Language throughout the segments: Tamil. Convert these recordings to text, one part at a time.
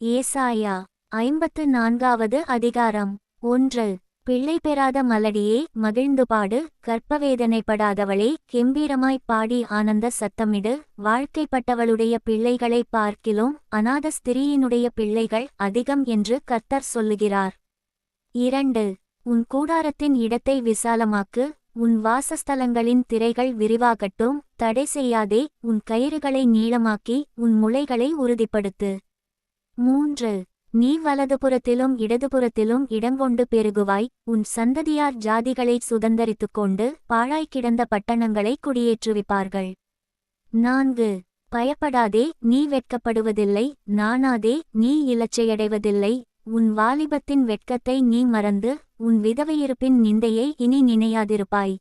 ஏசாயா ஐம்பத்து நான்காவது அதிகாரம். ஒன்று. பிள்ளை பெறாத மலடியே மகிழ்ந்து பாடு கற்பவேதனைப்படாதவளே கெம்பீரமாய் பாடி ஆனந்த சத்தமிடு வாழ்க்கைப்பட்டவளுடைய பிள்ளைகளை பார்க்கிலும் அநாத ஸ்திரீயினுடைய பிள்ளைகள் அதிகம் என்று கர்த்தர் சொல்லுகிறார். இரண்டு. உன் கூடாரத்தின் இடத்தை விசாலமாக்கு உன் வாசஸ்தலங்களின் திரைகள் விரிவாகட்டும் தடை செய்யாதே உன் கயிறுகளை நீளமாக்கி உன் முளைகளை உறுதிப்படுத்து. மூன்று நீ வலதுபுறத்திலும் இடதுபுறத்திலும் இடங்கொண்டு பெருகுவாய். உன் சந்ததியார் ஜாதிகளைச் சுதந்தரித்துக் கொண்டு பாழாய் கிடந்த பட்டணங்களை குடியேற்றுவிப்பார்கள். நான்கு பயப்படாதே நீ வெட்கப்படுவதில்லை. நாணாதே நீ இலச்சையடைவதில்லை. உன் வாலிபத்தின் வெட்கத்தை நீ மறந்து உன் விதவையிருப்பின் நிந்தையை இனி நினையாதிருப்பாய்.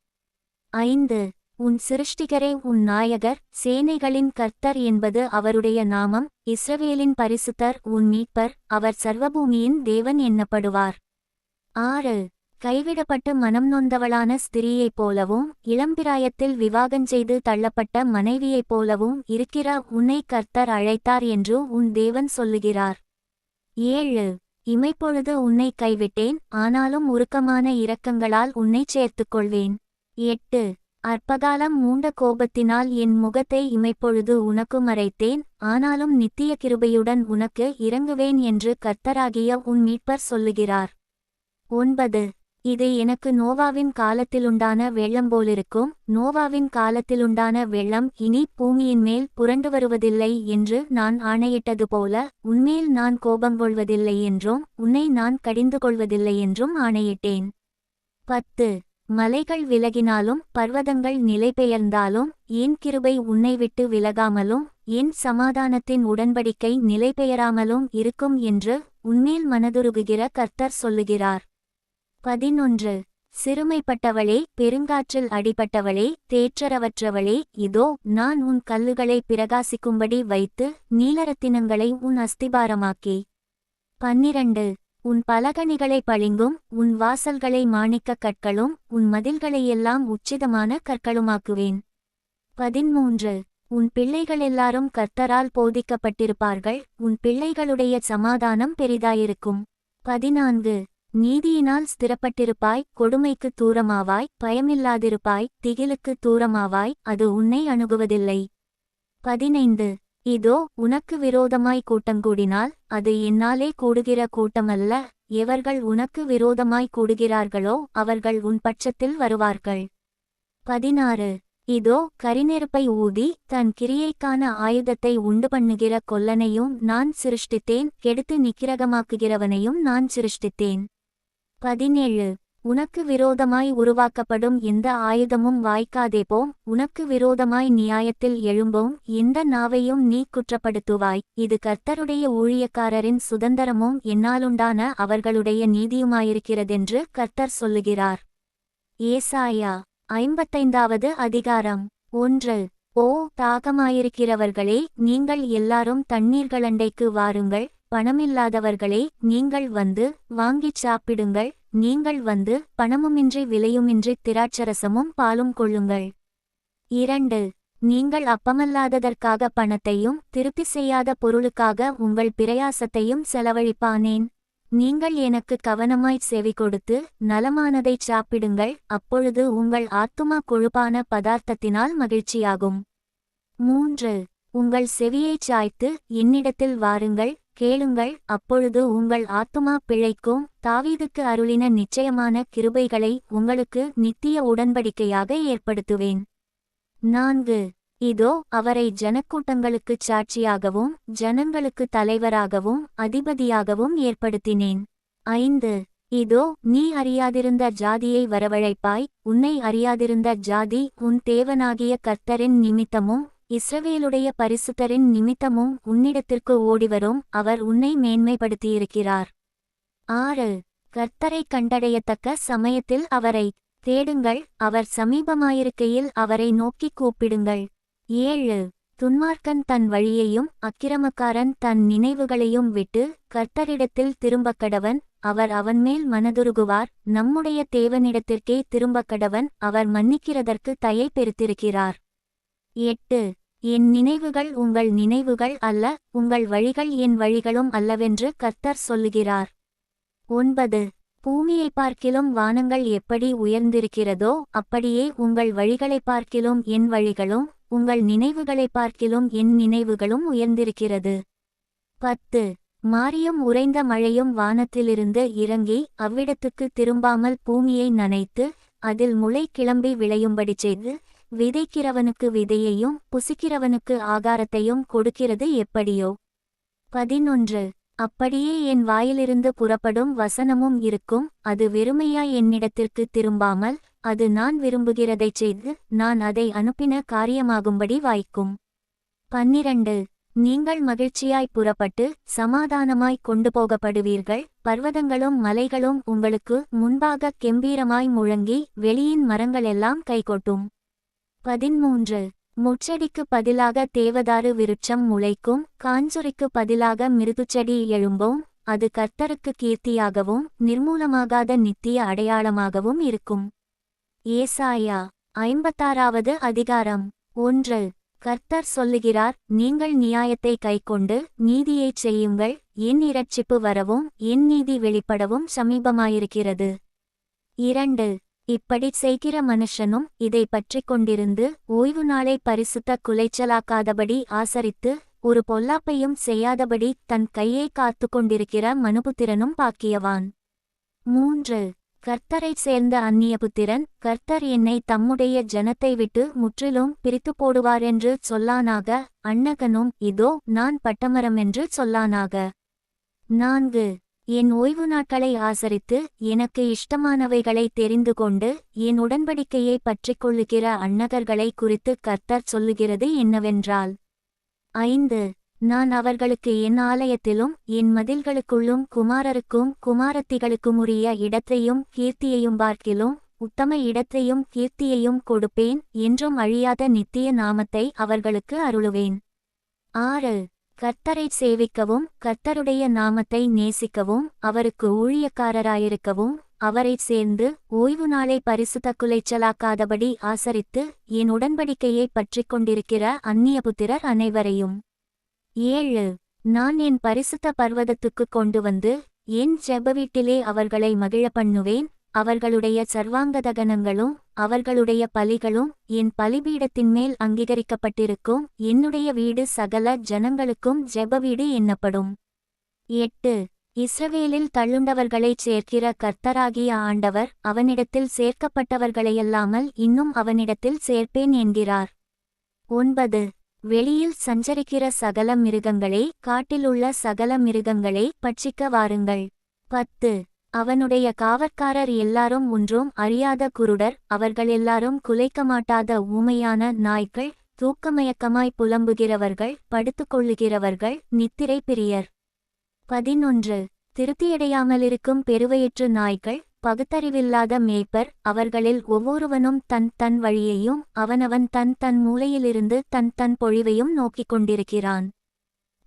ஐந்து உன் சிருஷ்டிகரே உன் நாயகர் சேனைகளின் கர்த்தர் என்பது அவருடைய நாமம். இஸ்ரவேலின் பரிசுத்தர் உன் மீட்பர் அவர் சர்வபூமியின் தேவன் எண்ணப்படுவார் ஆறு. கைவிடப்பட்டு மனம் நொந்தவளான ஸ்திரீயைப் போலவும் இளம்பிராயத்தில் விவாகஞ்செய்து தள்ளப்பட்ட மனைவியைப் போலவும் இருக்கிற உன்னை கர்த்தர் அழைத்தார் என்று உன் தேவன் சொல்லுகிறார். ஏழு. இமைப்பொழுது உன்னை கைவிட்டேன் ஆனாலும் உருக்கமான இரக்கங்களால் உன்னைச் சேர்த்துக்கொள்வேன். எட்டு. அற்பகாலம் மூண்ட கோபத்தினால் என் முகத்தை இமைப்பொழுது உனக்கு மறைத்தேன் ஆனாலும் நித்திய கிருபையுடன் உனக்கு இறங்குவேன் என்று கர்த்தராகிய உன் மீட்பர் சொல்லுகிறார். ஒன்பது. இது எனக்கு நோவாவின் காலத்திலுண்டான வெள்ளம் போலிருக்கும் நோவாவின் காலத்திலுண்டான வெள்ளம் இனி பூமியின் மேல் புரண்டு வருவதில்லை என்று நான் ஆணையிட்டது போல உன்மேல் நான் கோபம் கொள்வதில்லை என்றும் உன்னை நான் கடிந்து கொள்வதில்லை என்றும் ஆணையிட்டேன். பத்து. மலைகள் விலகினாலும் பர்வதங்கள் நிலைபெயர்ந்தாலும் என் கிருபை உன்னை விட்டு விலகாமலும் என் சமாதானத்தின் உடன்படிக்கை நிலைபெயராமலும் இருக்கும் என்று உன்மேல் மனதுருகுகிற கர்த்தர் சொல்லுகிறார். பதினொன்று. சிறுமைப்பட்டவளே பெருங்காற்றில் அடிபட்டவளே தேற்றரவற்றவளே இதோ நான் உன் கல்லுகளை பிரகாசிக்கும்படி வைத்து நீலரத்தினங்களை உன் அஸ்திபாரமாக்கி. பன்னிரண்டு. உன் பலகணிகளை பளிங்கும் உன் வாசல்களை மாணிக்கக் கற்களும் உன் மதில்களையெல்லாம் உச்சிதமான கற்களுமாக்குவேன். பதிமூன்று உன் பிள்ளைகளெல்லாரும் கர்த்தரால் போதிக்கப்பட்டிருப்பார்கள் உன் பிள்ளைகளுடைய சமாதானம் பெரிதாயிருக்கும். பதினான்கு. நீதியினால் ஸ்திரப்பட்டிருப்பாய் கொடுமைக்கு தூரமாவாய் பயமில்லாதிருப்பாய் திகிலுக்கு தூரமாவாய் அது உன்னை அணுகுவதில்லை. பதினைந்து. இதோ உனக்கு விரோதமாய் கூட்டங்கூடினால் அது என்னாலே கூடுகிற கூட்டமல்ல. எவர்கள் உனக்கு விரோதமாய் கூடுகிறார்களோ அவர்கள் உன் பட்சத்தில் வருவார்கள். பதினாறு. இதோ கரிநெருப்பை ஊதி தன் கிரியைக்கான ஆயுதத்தை உண்டு பண்ணுகிற கொல்லனையும் நான் சிருஷ்டித்தேன் கெடுத்து நிக்கிரகமாக்குகிறவனையும் நான் சிருஷ்டித்தேன். பதினேழு. உனக்கு விரோதமாய் உருவாக்கப்படும் எந்த ஆயுதமும் வாய்க்காதே போம் உனக்கு விரோதமாய் நியாயத்தில் எழும்போம் எந்த நாவையும் நீ குற்றப்படுத்துவாய். இது கர்த்தருடைய ஊழியக்காரரின் சுதந்திரமும் என்னாலுண்டான அவர்களுடைய நீதியுமாயிருக்கிறதென்று கர்த்தர் சொல்லுகிறார். ஏசாயா ஐம்பத்தைந்தாவது அதிகாரம். ஒன்று. ஓ தாகமாயிருக்கிறவர்களே நீங்கள் எல்லாரும் தண்ணீர்களண்டைக்கு வாருங்கள். பணமில்லாதவர்களே நீங்கள் வந்து வாங்கிச் சாப்பிடுங்கள். நீங்கள் வந்து பணமுமின்றி விலையுமின்றி திராட்சரசமும் பாலும் கொள்ளுங்கள். இரண்டு நீங்கள் அப்பமல்லாததற்காக பணத்தையும் திருப்தி செய்யாத பொருளுக்காக உங்கள் பிரயாசத்தையும் செலவழிப்பானேன். நீங்கள் எனக்கு கவனமாய்ச் செவி கொடுத்து நலமானதைச் சாப்பிடுங்கள் அப்பொழுது உங்கள் ஆத்துமா கொழுப்பான பதார்த்தத்தினால் மகிழ்ச்சியாகும். மூன்று உங்கள் செவியைச் சாய்த்து என்னிடத்தில் வாருங்கள் கேளுங்கள் அப்பொழுது உங்கள் ஆத்துமா பிழைக்கும். தாவீதுக்கு அருளின நிச்சயமான கிருபைகளை உங்களுக்கு நித்திய உடன்படிக்கையாக ஏற்படுத்துவேன். நான்கு. இதோ அவரை ஜனக்கூட்டங்களுக்குச் சாட்சியாகவும் ஜனங்களுக்கு தலைவராகவும் அதிபதியாகவும் ஏற்படுத்தினேன். ஐந்து. இதோ நீ அறியாதிருந்த ஜாதியை வரவழைப்பாய் உன்னை அறியாதிருந்த ஜாதி உன் தேவனாகிய கர்த்தரின் நிமித்தமும் இஸ்ரவேலுடைய பரிசுத்தரின் நிமித்தமும் உன்னிடத்திற்கு ஓடிவரும் அவர் உன்னை மேன்மைப்படுத்தியிருக்கிறார். ஆறு. கர்த்தரை கண்டடையத்தக்க சமயத்தில் அவரை தேடுங்கள் அவர் சமீபமாயிருக்கையில் அவரை நோக்கிக் கூப்பிடுங்கள். ஏழு. துன்மார்க்கன் தன் வழியையும் அக்கிரமக்காரன் தன் நினைவுகளையும் விட்டு கர்த்தரிடத்தில் திரும்பக் கடவன் அவர் அவன்மேல் மனதுருகுவார் நம்முடைய தேவனிடத்திற்கே திரும்பக்கடவன் அவர் மன்னிக்கிறதற்கு தயை பெருத்திருக்கிறார். எட்டு. என் நினைவுகள் உங்கள் நினைவுகள் அல்ல உங்கள் வழிகள் என் வழிகளும் அல்லவென்று கர்த்தர் சொல்லுகிறார். ஒன்பது. பூமியை பார்க்கிலும் வானங்கள் எப்படி உயர்ந்திருக்கிறதோ அப்படியே உங்கள் வழிகளைப் பார்க்கிலும் என் வழிகளும் உங்கள் நினைவுகளைப் பார்க்கிலும் என் நினைவுகளும் உயர்ந்திருக்கிறது. பத்து. மாரியும் உறைந்த மழையும் வானத்திலிருந்து இறங்கி அவ்விடத்துக்கு திரும்பாமல் பூமியை நனைத்து அதில் முளை கிளம்பி விளையும்படி செய்து விதைக்கிறவனுக்கு விதையையும் புசிக்கிறவனுக்கு ஆகாரத்தையும் கொடுக்கிறது எப்படியோ? பதினொன்று. அப்படியே என் வாயிலிருந்து புறப்படும் வசனமும் இருக்கும். அது வெறுமையாய் என்னிடத்திற்கு திரும்பாமல் அது நான் விரும்புகிறதைச் செய்து நான் அதை அனுப்பின காரியமாகும்படி வாய்க்கும். பன்னிரண்டு. நீங்கள் மகிழ்ச்சியாய் புறப்பட்டு சமாதானமாய் கொண்டு போகப்படுவீர்கள். பர்வதங்களும் மலைகளும் உங்களுக்கு முன்பாக கெம்பீரமாய் முழங்கி வெளியின் மரங்களெல்லாம் கைகொட்டும். பதிமூன்று முச்சடிக்கு பதிலாக தேவதாரு விருட்சம் முளைக்கும் காஞ்சுரிக்கு பதிலாக மிருதுச்செடி எழும்பும் அது கர்த்தருக்கு கீர்த்தியாகவும் நிர்மூலமாகாத நித்திய அடையாளமாகவும் இருக்கும். ஏசாயா ஐம்பத்தாறாவது அதிகாரம். ஒன்று. கர்த்தர் சொல்லுகிறார் நீங்கள் நியாயத்தை கைக்கொண்டு நீதியைச் செய்யுங்கள் என் இரட்சிப்பு வரவும் என் நீதி வெளிப்படவும் சமீபமாயிருக்கிறது. இரண்டு. இப்படி செய்கிற மனுஷனும் இதை பற்றிக் கொண்டிருந்து ஓய்வு நாளை பரிசுத்த குலைச்சலாக்காதபடி ஆசரித்து ஒரு பொல்லாப்பையும் செய்யாதபடி தன் கையை காத்து கொண்டிருக்கிற மனுபுத்திரனும் பாக்கியவான். மூன்று. கர்த்தரைச் சேர்ந்த அந்நிய புத்திரன் கர்த்தர் என்னை தம்முடைய ஜனத்தை விட்டு முற்றிலும் பிரித்து போடுவாரென்று சொல்லானாக அன்னகனும் இதோ நான் பட்டமரம் என்று சொல்லானாக. நான்கு. என் ஓய்வு நாட்களை ஆசரித்து எனக்கு இஷ்டமானவைகளை தெரிந்து கொண்டு என் உடன்படிக்கையை பற்றிக் கொள்ளுகிற அன்னகர்களை குறித்து கர்த்தர் சொல்லுகிறது என்னவென்றால் ஐந்து நான் அவர்களுக்கு என் ஆலயத்திலும் என் மதில்களுக்குள்ளும் குமாரருக்கும் குமாரத்திகளுக்கும் உரிய இடத்தையும் கீர்த்தியையும் பார்க்கிலும் உத்தம இடத்தையும் கீர்த்தியையும் கொடுப்பேன் என்றும் அழியாத நித்திய நாமத்தை அவர்களுக்கு அருளுவேன். ஆறு கர்த்தரை சேவிக்கவும் கர்த்தருடைய நாமத்தை நேசிக்கவும் அவருக்கு ஊழியக்காரராயிருக்கவும் அவரைச் சேர்ந்து ஓய்வு நாளை பரிசுத்த குலைச்சலாக்காதபடி ஆசரித்து என் உடன்படிக்கையை பற்றிக் கொண்டிருக்கிற அந்நியபுத்திரர் அனைவரையும். ஏழு. நான் என் பரிசுத்த பர்வதத்துக்கு கொண்டு வந்து என் ஜெபவீட்டிலே அவர்களை மகிழ பண்ணுவேன் அவர்களுடைய சர்வாங்கதகனங்களும் அவர்களுடைய பலிகளும் என் பலிபீடத்தின் மேல் அங்கீகரிக்கப்பட்டிருக்கும். என்னுடைய வீடு சகல ஜனங்களுக்கும் ஜெப வீடு எண்ணப்படும் எட்டு. இஸ்ரவேலில் தள்ளுண்டவர்களைச் சேர்க்கிற கர்த்தராகிய ஆண்டவர் அவனிடத்தில் சேர்க்கப்பட்டவர்களையல்லாமல் இன்னும் அவனிடத்தில் சேர்ப்பேன் என்கிறார். ஒன்பது. வெளியில் சஞ்சரிக்கிற சகல மிருகங்களே காட்டிலுள்ள சகல மிருகங்களே பட்சிக்க வாருங்கள். பத்து. அவனுடைய காவற்காரர் எல்லாரும் ஒன்றும் அறியாத குருடர் அவர்கள் எல்லாரும் குலைக்க மாட்டாத ஊமையான நாய்கள் தூக்கமயக்கமாய் புலம்புகிறவர்கள் படுத்துக்கொள்ளுகிறவர்கள் நித்திரை பிரியர். பதினொன்று. திருப்தியடையாமலிருக்கும் பெருவயிற்று நாய்கள் பகுத்தறிவில்லாத மேய்ப்பர் அவர்களில் ஒவ்வொருவனும் தன் தன் வழியையும் அவனவன் தன் தன் மூலையிலிருந்து தன் தன் பொழிவையும் நோக்கிக் கொண்டிருக்கிறான்.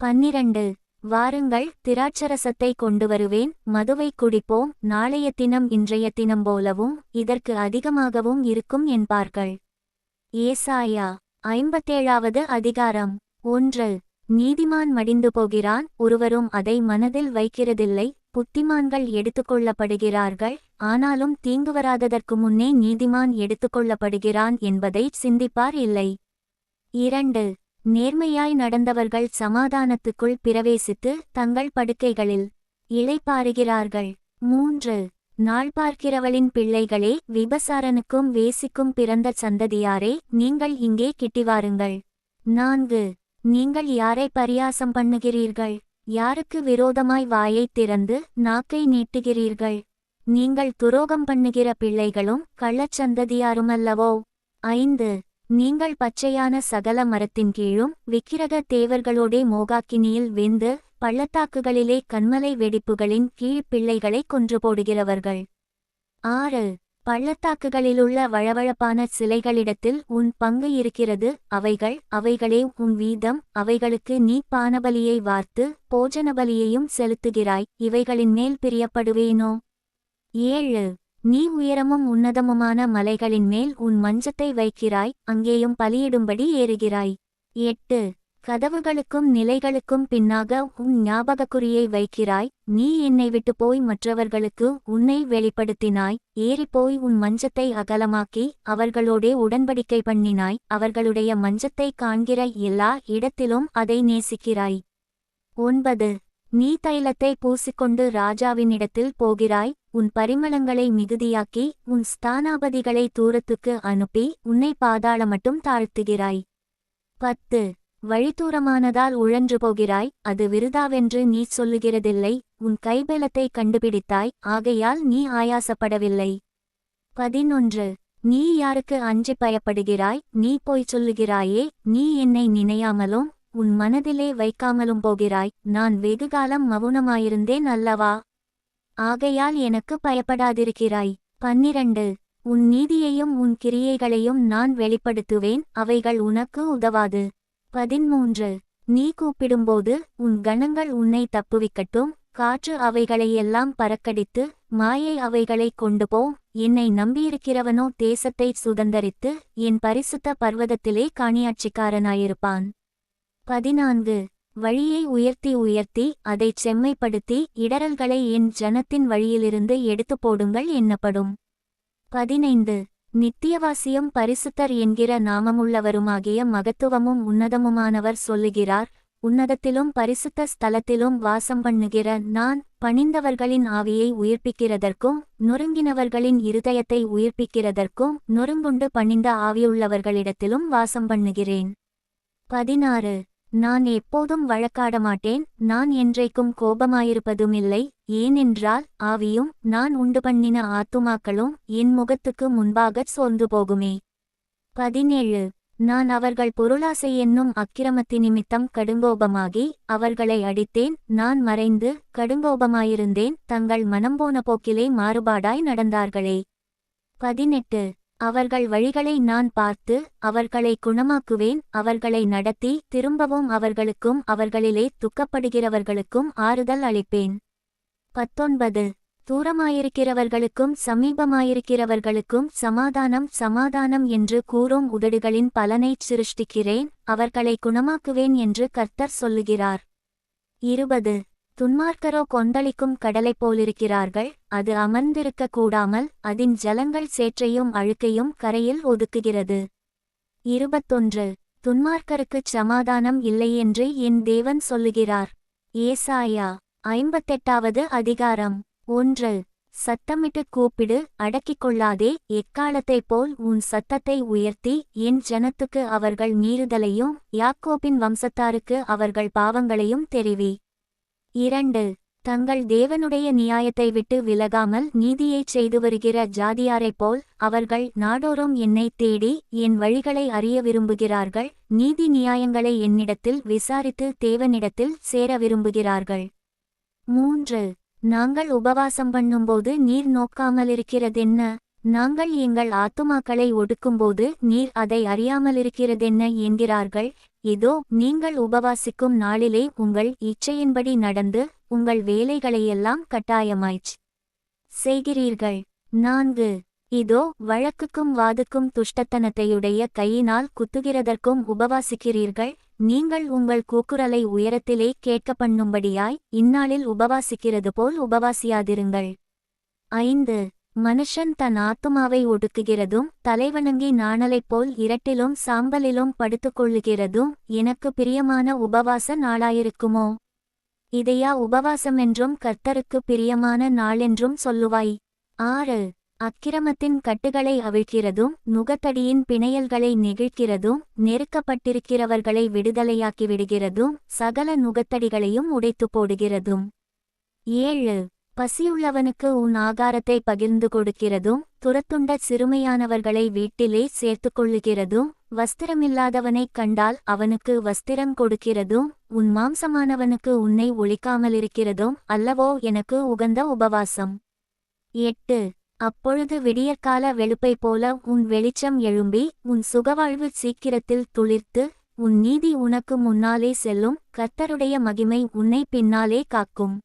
பன்னிரண்டு. வாருங்கள் திராட்சரசத்தை கொண்டு வருவேன் மதுவை குடிப்போம் நாளைய தினம் இன்றைய தினம் போலவும் இதற்கு அதிகமாகவும் இருக்கும் என்பார்கள். ஏசாயா ஐம்பத்தேழாவது அதிகாரம். ஒன்று. நீதிமான் மடிந்து போகிறான் ஒருவரும் அதை மனதில் வைக்கிறதில்லை புத்திமான்கள் எடுத்துக்கொள்ளப்படுகிறார்கள் ஆனாலும் தீங்கு வராததற்கு முன்னே நீதிமான் எடுத்துக்கொள்ளப்படுகிறான் என்பதை சிந்திப்பார் இல்லை. இரண்டு. நேர்மையாய் நடந்தவர்கள் சமாதானத்துக்குள் பிரவேசித்து தங்கள் படுக்கைகளில் இளைப்பாறுகிறார்கள். மூன்று. நாள் பார்க்கிறவளின் பிள்ளைகளே விபசாரனுக்கும் வேசிக்கும் பிறந்த சந்ததியாரே நீங்கள் இங்கே கிட்டிவாருங்கள் நான்கு. நீங்கள் யாரை பரியாசம் பண்ணுகிறீர்கள்? யாருக்கு விரோதமாய் வாயைத் திறந்து நாக்கை நீட்டுகிறீர்கள்? நீங்கள் துரோகம் பண்ணுகிற பிள்ளைகளும் கள்ளச்சந்ததியாருமல்லவோ ஐந்து. நீங்கள் பச்சையான சகல மரத்தின் கீழும் விக்கிரக தேவர்களோடே மோகாக்கினியில் வெந்து பள்ளத்தாக்குகளிலே கண்மலை வெடிப்புகளின் கீழ் பிள்ளைகளை கொன்று போடுகிறவர்கள் ஆறு. பள்ளத்தாக்குகளிலுள்ள வழவழப்பான சிலைகளிடத்தில் உன் பங்கு இருக்கிறது. அவைகள் அவைகளே உன் வீதம் அவைகளுக்கு நீ பானபலியை வார்த்து போஜனபலியையும் செலுத்துகிறாய். இவைகளின் மேல் பிரியப்படுவேனோ? ஏழு. நீ உயரமும் உன்னதமுமான மலைகளின் மேல் உன் மஞ்சத்தை வைக்கிறாய் அங்கேயும் பலியிடும்படி ஏறுகிறாய். எட்டு. கதவுகளுக்கும் நிலைகளுக்கும் பின்னாக உன் ஞாபகக்குறியை வைக்கிறாய். நீ என்னை விட்டு போய் மற்றவர்களுக்கு உன்னை வெளிப்படுத்தினாய். ஏறிப்போய் உன் மஞ்சத்தை அகலமாக்கி அவர்களோடே உடன்படிக்கை பண்ணினாய். அவர்களுடைய மஞ்சத்தை காண்கிற எல்லா இடத்திலும் அதை நேசிக்கிறாய். ஒன்பது. நீ தைலத்தை பூசிக்கொண்டு ராஜாவினிடத்தில் போகிறாய் உன் பரிமளங்களை மிகுதியாக்கி உன் ஸ்தானாபதிகளை தூரத்துக்கு அனுப்பி உன்னை பாதாள மட்டும் தாழ்த்துகிறாய். பத்து. வழிதூரமானதால் உழன்று போகிறாய் அது விருதாவென்று நீ சொல்லுகிறதில்லை உன் கைபலத்தை கண்டுபிடித்தாய் ஆகையால் நீ ஆயாசப்படவில்லை. பதினொன்று. நீ யாருக்கு அஞ்சி பயப்படுகிறாய் நீ போய் சொல்லுகிறாயே நீ என்னை நினையாமலும் உன் மனதிலே வைக்காமலும் போகிறாய். நான் வெகுகாலம் மவுனமாயிருந்தேன் அல்லவா? ஆகையால் எனக்கு பயப்படாதிருக்கிறாய். பன்னிரண்டு. உன் நீதியையும் உன் கிரியைகளையும் நான் வெளிப்படுத்துவேன். அவைகள் உனக்கு உதவாது. பதிமூன்று. நீ கூப்பிடும்போது உன் கணங்கள் உன்னை தப்புவிக்கட்டும். காற்று அவைகளையெல்லாம் பறக்கடித்து மாயை அவைகளைக் கொண்டு போ. என்னை நம்பியிருக்கிறவனோ தேசத்தை சுதந்தரித்து என் பரிசுத்த பர்வதத்திலே காணியாட்சிக்காரனாயிருப்பான். பதினான்கு. வழியை உயர்த்தி உயர்த்தி அதைச் செம்மைப்படுத்தி இடரல்களை என் ஜனத்தின் வழியிலிருந்து எடுத்துப் போடுங்கள் என்னப்படும். பதினைந்து. நித்தியவாசியும் பரிசுத்தர் என்கிற நாமமுள்ளவருமாகிய மகத்துவமும் உன்னதமுமானவர் சொல்லுகிறார் உன்னதத்திலும் பரிசுத்த ஸ்தலத்திலும் வாசம் பண்ணுகிற நான் பணிந்தவர்களின் ஆவியை உயிர்ப்பிக்கிறதற்கும் நொறுங்கினவர்களின் இருதயத்தை உயிர்ப்பிக்கிறதற்கும் நொறுங்குண்டு பணிந்த ஆவியுள்ளவர்களிடத்திலும் வாசம் பண்ணுகிறேன். பதினாறு. நான் எப்போதும் வழக்காடமாட்டேன் நான் என்றைக்கும் கோபமாயிருப்பதுமில்லை ஏனென்றால் ஆவியும் நான் உண்டு பண்ணின ஆத்துமாக்களும் என் முகத்துக்கு முன்பாகச் சோர்ந்து போகுமே. பதினேழு. நான் அவர்கள் பொருளாசை என்னும் அக்கிரமத்தி நிமித்தம் கடுங்கோபமாகி அவர்களை அடித்தேன் நான் மறைந்து கடுங்கோபமாயிருந்தேன் தங்கள் மனம் போன போக்கிலே மாறுபாடாய் நடந்தார்களே. பதினெட்டு. அவர்கள் வழிகளை நான் பார்த்து அவர்களை குணமாக்குவேன் அவர்களை நடத்தி திரும்பவும் அவர்களுக்கும் அவர்களிலே துக்கப்படுகிறவர்களுக்கும் ஆறுதல் அளிப்பேன். பத்தொன்பது. தூரமாயிருக்கிறவர்களுக்கும் சமீபமாயிருக்கிறவர்களுக்கும் சமாதானம் சமாதானம் என்று கூறும் உதடுகளின் பலனைச் சிருஷ்டிக்கிறேன் அவர்களை குணமாக்குவேன் என்று கர்த்தர் சொல்லுகிறார். இருபது. துன்மார்க்கரோ கொந்தளிக்கும் கடலைப் போலிருக்கிறார்கள் அது அமர்ந்திருக்க கூடாமல் அதன் ஜலங்கள் சேற்றையும் அழுக்கையும் கரையில் ஒதுக்குகிறது. இருபத்தொன்று. துன்மார்க்கருக்குச் சமாதானம் இல்லையென்று என் தேவன் சொல்லுகிறார். ஏசாயா ஐம்பத்தெட்டாவது அதிகாரம். ஒன்று. சத்தமிட்டு கூப்பிடு அடக்கிக் கொள்ளாதே எக்காலத்தைப் போல் உன் சத்தத்தை உயர்த்தி என் ஜனத்துக்கு அவர்கள் மீறுதலையும் யாக்கோபின் வம்சத்தாருக்கு அவர்கள் பாவங்களையும் தெரிவி. இரண்டு தங்கள் தேவனுடைய நியாயத்தை விட்டு விலகாமல் நீதியைச் செய்து வருகிற ஜாதியாரைப் போல் அவர்கள் நாடோறும் என்னைத் தேடி என் வழிகளை அறிய விரும்புகிறார்கள். நீதி நியாயங்களை என்னிடத்தில் விசாரித்து தேவனிடத்தில் சேர விரும்புகிறார்கள். மூன்று நாங்கள் உபவாசம் பண்ணும்போது நீர் நோக்காமலிருக்கிறதென்ன? நாங்கள் எங்கள் ஆத்துமாக்களை ஒடுக்கும்போது நீர் அதை அறியாமலிருக்கிறதென்ன? என்கிறார்கள். இதோ நீங்கள் உபவாசிக்கும் நாளிலே உங்கள் இச்சையின்படி நடந்து உங்கள் வேலைகளையெல்லாம் கட்டாயமாய்ச் செய்கிறீர்கள். நான்கு. இதோ வழக்குக்கும் வாதுக்கும் துஷ்டத்தனத்தையுடைய கையினால் குத்துகிறதற்கும் உபவாசிக்கிறீர்கள். நீங்கள் உங்கள் கூக்குரலை உயரத்திலே கேட்க பண்ணும்படியாய் இந்நாளில் உபவாசிக்கிறது போல் உபவாசியாதிருங்கள். ஐந்து. மனுஷன் தன் ஆத்துமாவை ஒடுக்குகிறதும் தலைவணங்கி நாணலைப் போல் இரட்டிலும் சாம்பலிலும் படுத்துக்கொள்ளுகிறதும் எனக்கு பிரியமான உபவாச நாளாயிருக்குமோ? இதையா உபவாசமென்றும் கர்த்தருக்கு பிரியமான நாளென்றும் சொல்லுவாய். ஆறு. அக்கிரமத்தின் கட்டுகளை அவிழ்க்கிறதும் நுகத்தடியின் பிணையல்களை நெகிழ்க்கிறதும் நெருக்கப்பட்டிருக்கிறவர்களை விடுதலையாக்கி விடுகிறதும் சகல நுகத்தடிகளையும் உடைத்து போடுகிறதும். ஏழு. பசியுள்ளவனுக்கு உன் ஆகாரத்தை பகிர்ந்து கொடுக்கிறதும் துரத்துண்ட சிறுமையானவர்களை வீட்டிலே சேர்த்து கொள்ளுகிறதும் வஸ்திரமில்லாதவனைக் கண்டால் அவனுக்கு வஸ்திரம் கொடுக்கிறதும் உன் மாம்சமானவனுக்கு உன்னை ஒழிக்காமலிருக்கிறதும் அல்லவோ எனக்கு உகந்த உபவாசம். எட்டு. அப்பொழுது விடியற்கால வெளுப்பை போல உன் வெளிச்சம் எழும்பி உன் சுகவாழ்வு சீக்கிரத்தில் துளிர்த்து உன் நீதி உனக்கு முன்னாலே செல்லும் கர்த்தருடைய மகிமை உன்னை பின்னாலே காக்கும்.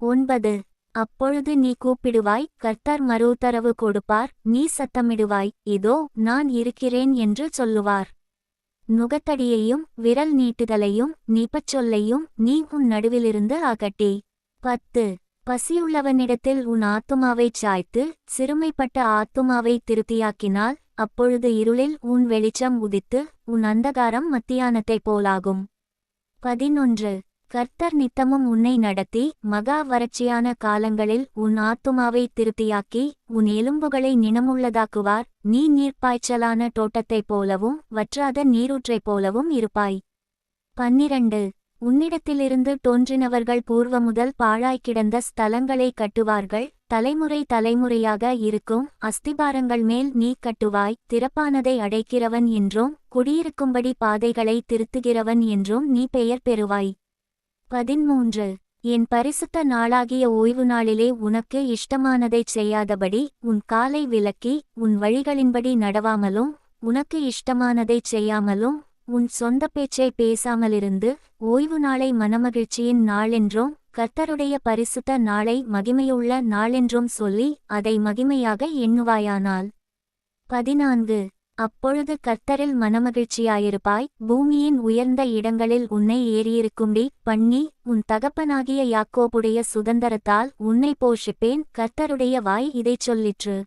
ஒன்பது. அப்பொழுது நீ கூப்பிடுவாய் கர்த்தர் மறுத்தரவு கொடுப்பார் நீ சத்தமிடுவாய் இதோ நான் இருக்கிறேன் என்று சொல்லுவார். நுகத்தடியையும் விரல் நீட்டுதலையும் நீப்பச் நீ உன் நடுவிலிருந்து அகட்டி. பத்து. பசியுள்ளவனிடத்தில் உன் ஆத்துமாவைச் சாய்த்து சிறுமைப்பட்ட ஆத்துமாவை திருப்தியாக்கினால் அப்பொழுது இருளில் உன் வெளிச்சம் உதித்து உன் அந்தகாரம் மத்தியானத்தைப் போலாகும். பதினொன்று. கர்த்தர் நித்தமும் உன்னை நடத்தி மகா வறட்சியான காலங்களில் உன் ஆத்துமாவை திருப்தியாக்கி உன் எலும்புகளை நினமுள்ளதாக்குவார் நீ நீர்ப்பாய்ச்சலான தோட்டத்தைப் போலவும் வற்றாத நீரூற்றைப் போலவும் இருப்பாய். பன்னிரண்டு. உன்னிடத்திலிருந்து தோன்றினவர்கள் பூர்வ முதல் பாழாய் கிடந்த ஸ்தலங்களை கட்டுவார்கள். தலைமுறை தலைமுறையாக இருக்கும் அஸ்திபாரங்கள் மேல் நீ கட்டுவாய். திறப்பானதை அடைக்கிறவன் என்றும் குடியிருக்கும்படி பாதைகளை திருத்துகிறவன் என்றும் நீ பெயர் பெறுவாய். பதிமூன்று என் பரிசுத்த நாளாகிய ஓய்வு நாளிலே உனக்கு இஷ்டமானதைச் செய்யாதபடி உன் காலை விலக்கி உன் வழிகளின்படி நடவாமலும் உனக்கு இஷ்டமானதைச் செய்யாமலும் உன் சொந்த பேச்சை பேசாமலிருந்து ஓய்வு நாளை மனமகிழ்ச்சியின் நாளென்றும் கர்த்தருடைய பரிசுத்த நாளை மகிமையுள்ள நாளென்றும் சொல்லி அதை மகிமையாக எண்ணுவாயானால். பதினான்கு. அப்பொழுது கர்த்தரில் மனமகிழ்ச்சியாயிருப்பாய். பூமியின் உயர்ந்த இடங்களில் உன்னை ஏறியிருக்கும்படி பண்ணி உன் தகப்பனாகிய யாக்கோபுடைய சுதந்திரத்தால் உன்னை போஷிப்பேன். கர்த்தருடைய வாய் இதைச் சொல்லிற்று.